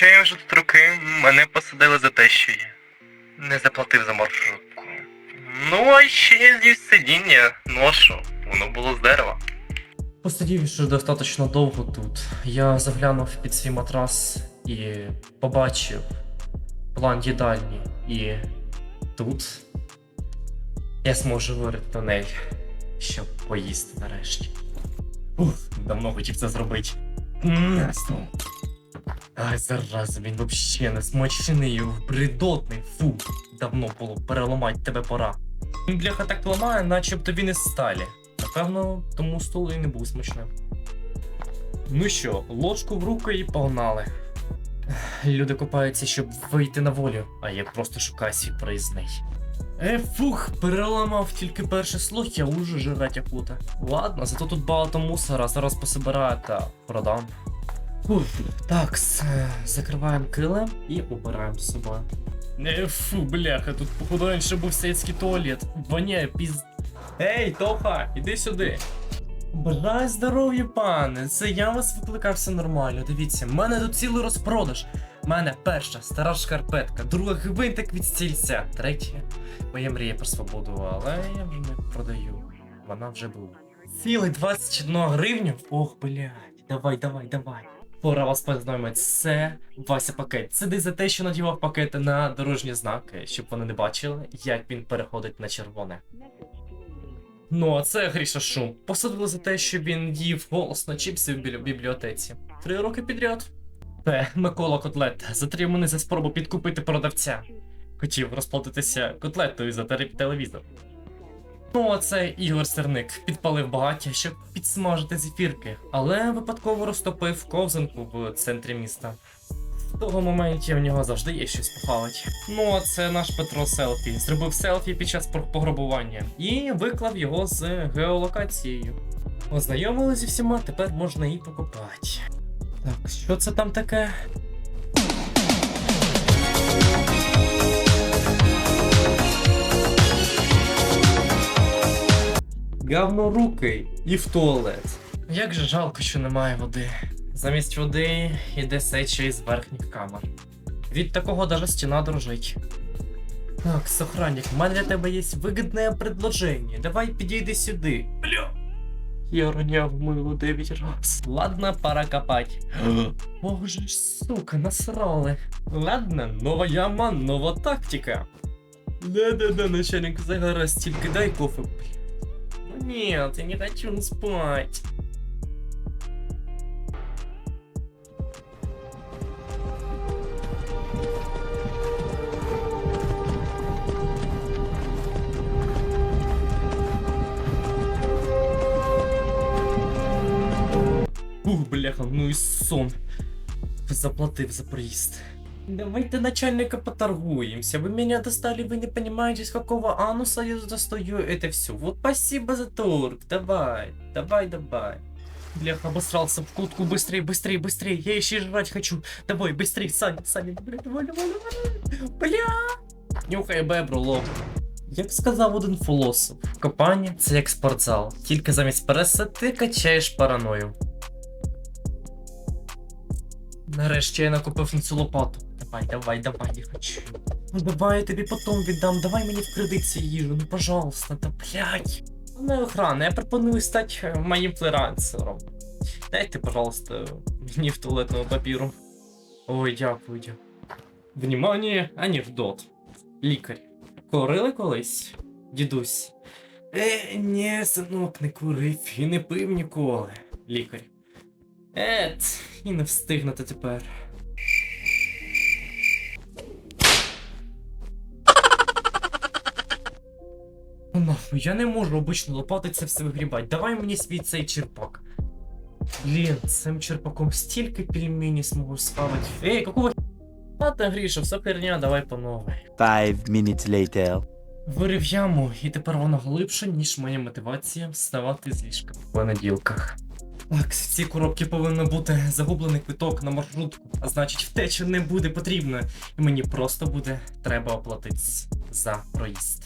кажуть роки, мене посадили за те, що я не заплатив за маршрутку. Ну, а ще я з'їв сидіння, ношу, воно було з дерева. Посидів вже достатньо довго тут. Я заглянув під свій матрас і побачив план їдальні. І тут я зможу вирити тунель, щоб поїсти нарешті. Ух, давно хотів це зробити. М, Ай, зараз він вообще не смачний, бредотний, фу. Давно було переламати тебе пора. Він бляха так ламає, начебто він із сталі. Напевно, тому стол і не був смачним. Ну що, ложку в руки і погнали. Люди копаються, щоб вийти на волю, а я просто шукаю свій проїзний. Е, фух, переламав тільки перший слог, я уже жрать охота. Ладно, зато тут багато мусора, зараз пособираю та продам. Фух, так, е, закриваємо килим і убираємо з собою. Не, фу, бляха, тут походу раніше був сельський туалет. Воняє піз... Ей, Тоха, іди сюди. Бажаю здоров'я, пане. Це я вас викликав все нормально. Дивіться, в мене тут цілий розпродаж. У мене перша стара шкарпетка, друга гвинтик від стільця, третя моя мрія про свободу, але я вже не продаю. Вона вже була. Цілий 21 гривню? Ох, блядь, давай, давай, давай. Пора вас познайомити. Це Вася пакет. Це за те, що надівав пакети на дорожні знаки, щоб вони не бачили, як він переходить на червоне. Ну, а це Гріша Шум. Посадили за те, що він їв голосно чіпси в бібліотеці. Три роки підряд. Це Микола Котлет, затриманий за спробу підкупити продавця. Хотів розплатитися котлетою за телевізор. Ну, а це Ігор Серник підпалив багаття, щоб підсмажити зефірки, але випадково розтопив ковзанку в центрі міста. В того моменті в нього завжди є щось похавать. Ну, а це наш Петро селфі. Зробив селфі під час пограбування і виклав його з геолокацією. Ознайомили зі всіма, тепер можна і покопати. Так, що це там таке? Гавно руки і в туалет. Як же жалко, що немає води. Замість води йде сеча із верхніх камер. Від такого даже стіна дрожить. Так, Сохранник, в мене для тебе є вигідне предложення. Давай підійди сюди. Бля. Я роняв мило 9 раз. Ладно, пора копать. Боже ж, сука, насрали. Ладно, нова яма, нова тактика. Да-да-да, начальник загорас, тільки дай кофе. Ну нет, я не хочу спать. Ух, бляха, ну і сон. Заплатив за проезд. Давайте начальника поторгуемся. Вы меня достали, вы не понимаете, с какого ануса я достаю это все. Вот спасибо за торг. Давай, давай, давай. Бляха, обосрался в кутку. Быстрее, быстрее, быстрее. Я еще и жрать хочу. Давай, быстрее, Саня, Саня. Бля, давай, давай, давай. Бля. Нюхай бебру, лоб. Як сказав один філософ, копання це як спортзал, тільки замість преса ти качаєш параною. Нарешті я накупив на цю лопату. Давай, давай, давай, я хочу. Ну давай я тобі потом віддам, давай мені в кредит цю їжу, ну пожалуйста, да блядь. Ну, охрана, я пропоную стати е, моїм фрилансером. Дайте, пожалуйста, мені в туалетного папіру. Ой, дякую, дякую. Внимание, анекдот. Лікар. Курили колись? Дідусь. Е, ні, синок, не курив і не пив ніколи. Лікар. Ет, і не встигнути тепер. Я не можу обично лопати це все вигрібати. Давай мені свій цей черпак. Блін, цим черпаком стільки пельменей зможу схавати. Ей, какого х- Ладно, Гріша, все херня, давай по новой. Five minutes later. Вирив яму, і тепер вона глибша, ніж моя мотивація вставати з ліжка в понеділках. Так, в цій коробці повинен бути загублений квиток на маршрутку, а значить втеча не буде потрібна, і мені просто буде треба оплатити за проїзд.